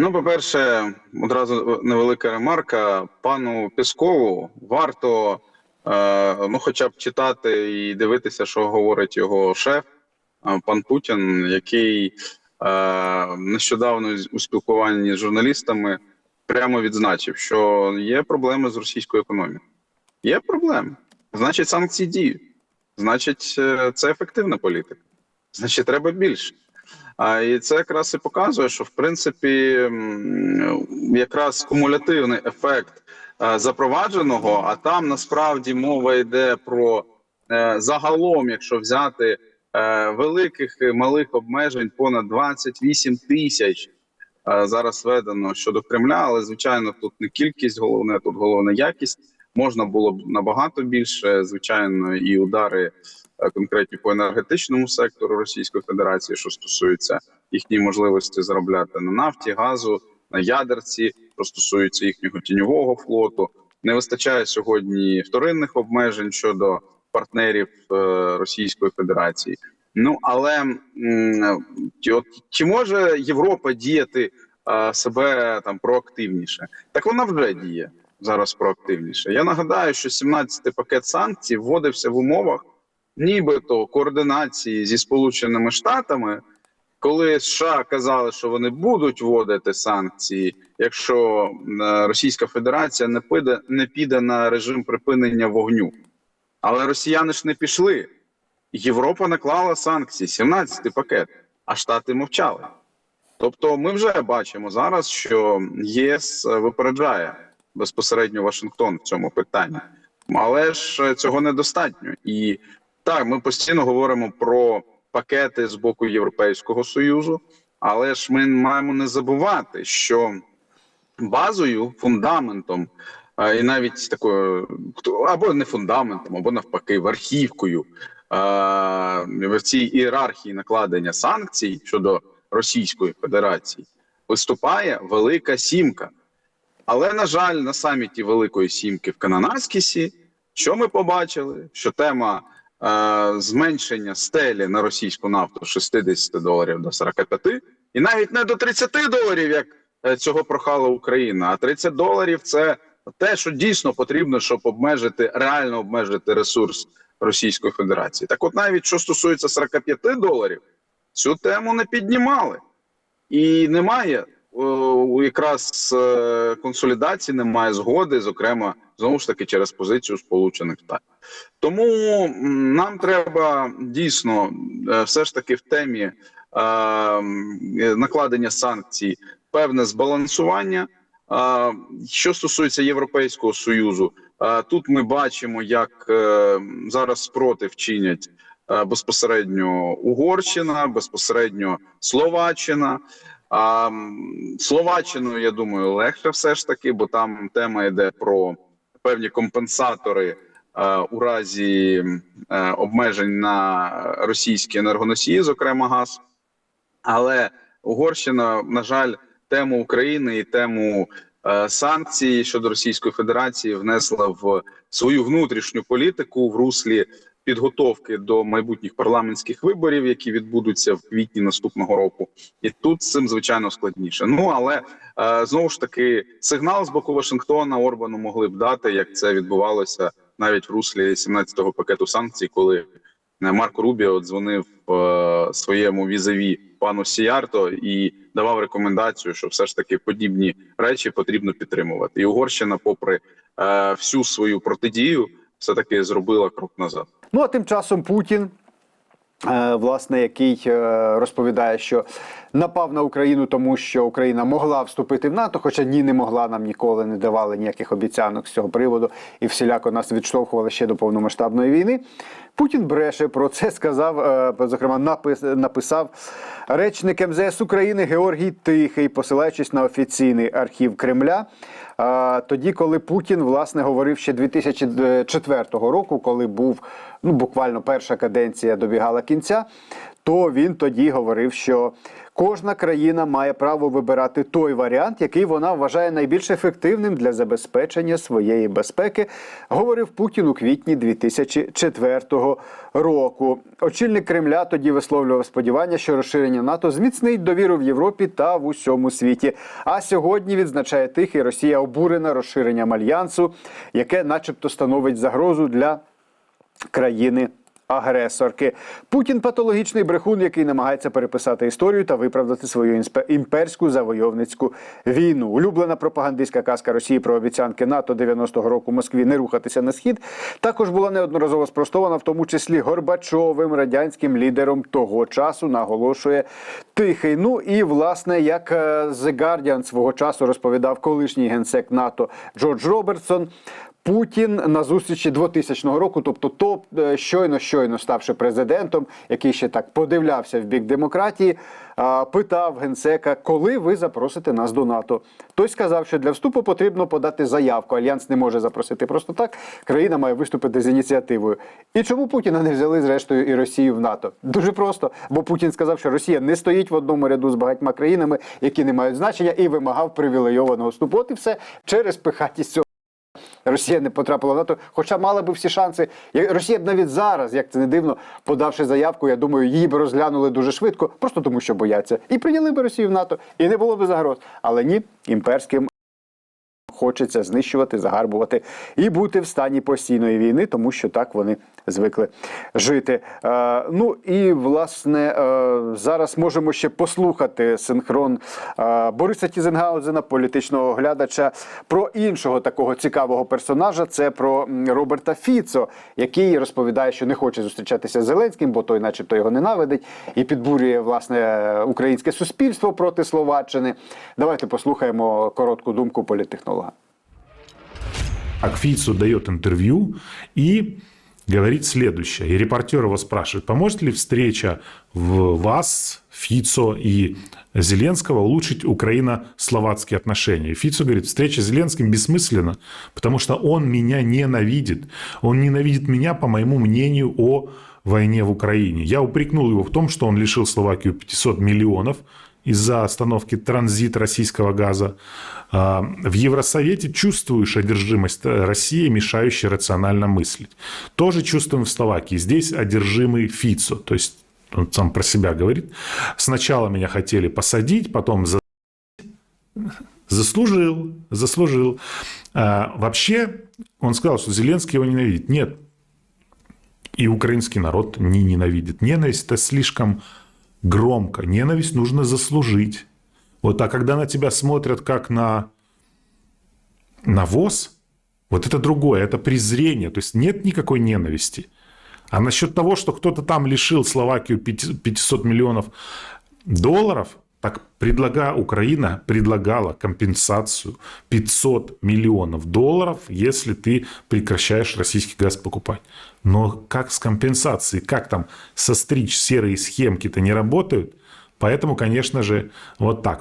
Ну, по-перше, одразу невелика ремарка. Пану Піскову варто е, ну, хоча б читати і дивитися, що говорить його шеф, е, пан Путін, який е, нещодавно у спілкуванні з журналістами прямо відзначив, що є проблеми з російською економікою. Є проблеми. Значить, санкції діють. Значить, е, це ефективна політика. Значить, треба більше. А і це якраз і показує, що в принципі якраз кумулятивний ефект е, запровадженого, а там насправді мова йде про е, загалом, якщо взяти е, великих і малих обмежень, понад 28 тисяч зараз введено щодо Кремля, але звичайно, тут не кількість головне, тут головне якість. Можна було б набагато більше, звичайно, і удари конкретні по енергетичному сектору Російської Федерації, що стосується їхньої можливості заробляти на нафті, газу, на ядерці, що стосується їхнього тіньового флоту. Не вистачає сьогодні вторинних обмежень щодо партнерів е, Російської Федерації. Ну але чи може Європа діяти е, себе там проактивніше? Так вона вже діє зараз проактивніше. Я нагадаю, що 17-й пакет санкцій вводився в умовах нібито координації зі Сполученими Штатами, коли США казали, що вони будуть вводити санкції, якщо е, Російська Федерація не піде, не піде на режим припинення вогню. Але росіяни ж не пішли. Європа наклала санкції, 17-й пакет, а Штати мовчали. Тобто, ми вже бачимо зараз, що ЄС випереджає безпосередньо Вашингтон в цьому питанні, але ж е, цього недостатньо. І так, ми постійно говоримо про пакети з боку Європейського союзу, але ж ми маємо не забувати, що базою, фундаментом, е, і навіть такою або не фундаментом, або навпаки, верхівкою е, в цій ієрархії накладення санкцій щодо Російської Федерації виступає Велика Сімка. Але на жаль, на саміті Великої Сімки в Кананаскісі, що ми побачили? Що тема зменшення стелі на російську нафту з 60 доларів до 45, і навіть не до 30 доларів, як е, цього прохала Україна. А 30 доларів це те, що дійсно потрібно, щоб обмежити реально обмежити ресурс Російської Федерації. Так, от навіть що стосується 45 доларів, цю тему не піднімали. І немає якраз е, консолідації, немає згоди, зокрема, знову ж таки, через позицію Сполучених Штатів. Тому нам треба дійсно е, все ж таки в темі е, накладення санкцій певне збалансування. Що стосується Європейського союзу, тут ми бачимо, як зараз спротив чинять безпосередньо Угорщина, безпосередньо Словаччина. А Словаччину, я думаю, легше все ж таки, бо там тема йде про певні компенсатори е, у разі е, обмежень на російські енергоносії, зокрема газ. Але Угорщина, на жаль, тему України і тему е, санкцій щодо Російської Федерації внесла в свою внутрішню політику в руслі підготовки до майбутніх парламентських виборів, які відбудуться в квітні наступного року. І тут цим звичайно складніше. Ну але е, знову ж таки сигнал з боку Вашингтона Орбану могли б дати, як це відбувалося навіть в руслі 17-го пакету санкцій, коли е, Марко Рубіо дзвонив своєму візаві пану Сіярто і давав рекомендацію, що все ж таки подібні речі потрібно підтримувати. І Угорщина, попри е, всю свою протидію, все таки зробила крок назад. Ну а тим часом Путін. е, Власне, який е, розповідає, що напав на Україну, тому що Україна могла вступити в НАТО, хоча ні, не могла нам ніколи не давали ніяких обіцянок з цього приводу і всіляко нас відштовхували ще до повномасштабної війни. Путін бреше про це сказав, е, зокрема, напис- написав речник МЗС України Георгій Тихий, посилаючись на офіційний архів Кремля. Тоді, коли Путін власне говорив ще 2004 року, коли був ну буквально перша каденція добігала кінця, то він тоді говорив, що кожна країна має право вибирати той варіант, який вона вважає найбільш ефективним для забезпечення своєї безпеки, говорив Путін у квітні 2004 року. Очільник Кремля тоді висловлював сподівання, що розширення НАТО зміцнить довіру в Європі та в усьому світі. А сьогодні відзначає тихий Росія обурена розширенням альянсу, яке, начебто, становить загрозу для країни. Агресорки Путін патологічний брехун, який намагається переписати історію та виправдати свою імперську завойовницьку війну. Улюблена пропагандистська казка Росії про обіцянки НАТО 90-го року Москві не рухатися на схід також була неодноразово спростована, в тому числі Горбачовим радянським лідером того часу, наголошує тихий. Ну і власне, як е, The Guardian свого часу розповідав колишній генсек НАТО Джордж Робертсон. Путін на зустрічі 2000 року, тобто то е, щойно щойно ставши президентом, який ще так подивлявся в бік демократії, питав генсека, коли ви запросите нас до НАТО. Той сказав, що для вступу потрібно подати заявку. Альянс не може запросити просто так. Країна має виступити з ініціативою. І чому Путіна не взяли зрештою і Росію в НАТО? Дуже просто, бо Путін сказав, що Росія не стоїть в одному ряду з багатьма країнами, які не мають значення, і вимагав привілейованого вступу. От і все через пихатість цього. Росія не потрапила в НАТО, хоча мала би всі шанси. Росія б навіть зараз, як це не дивно, подавши заявку, я думаю, її б розглянули дуже швидко, просто тому що бояться. І прийняли б Росію в НАТО, і не було б загроз. Але ні, імперським хочеться знищувати, загарбувати і бути в стані постійної війни, тому що так вони звикли жити. Е, ну і власне е, зараз можемо ще послухати синхрон е, Бориса Тізенгаузена, політичного оглядача, про іншого такого цікавого персонажа. Це про Роберта Фіцо, який розповідає, що не хоче зустрічатися з Зеленським, бо той, начебто, його ненавидить, і підбурює власне українське суспільство проти Словаччини. Давайте послухаємо коротку думку політтехнолога. Акфицу дает интервью и говорит следующее. И репортер его спрашивает, поможет ли встреча в вас, Фицо и Зеленского улучшить украино-словацкие отношения. И Фицо говорит, встреча с Зеленским бессмысленна, потому что он меня ненавидит. Он ненавидит меня, по моему мнению, о войне в Украине. Я упрекнул его в том, что он лишил Словакию 500 миллионов из-за остановки транзита российского газа. А, В Евросовете чувствуешь одержимость России, мешающая рационально мыслить. Тоже чувствуем в Словакии. Здесь одержимый Фицо. То есть он сам про себя говорит. Сначала меня хотели посадить, потом за... заслужил, заслужил. А, вообще, он сказал, что Зеленский его ненавидит. Нет, и украинский народ не ненавидит. Ненависть это слишком громко. Ненависть нужно заслужить. Вот, а когда на тебя смотрят как на навоз, вот это другое, это презрение. То есть нет никакой ненависти. А насчет того, что кто-то там лишил Словакию 500 миллионов долларов, так предлага, Украина предлагала компенсацию 500 миллионов долларов, если ты прекращаешь российский газ покупать. Но как с компенсацией, как там состричь серые схемки-то не работают? Поэтому, конечно же, вот так.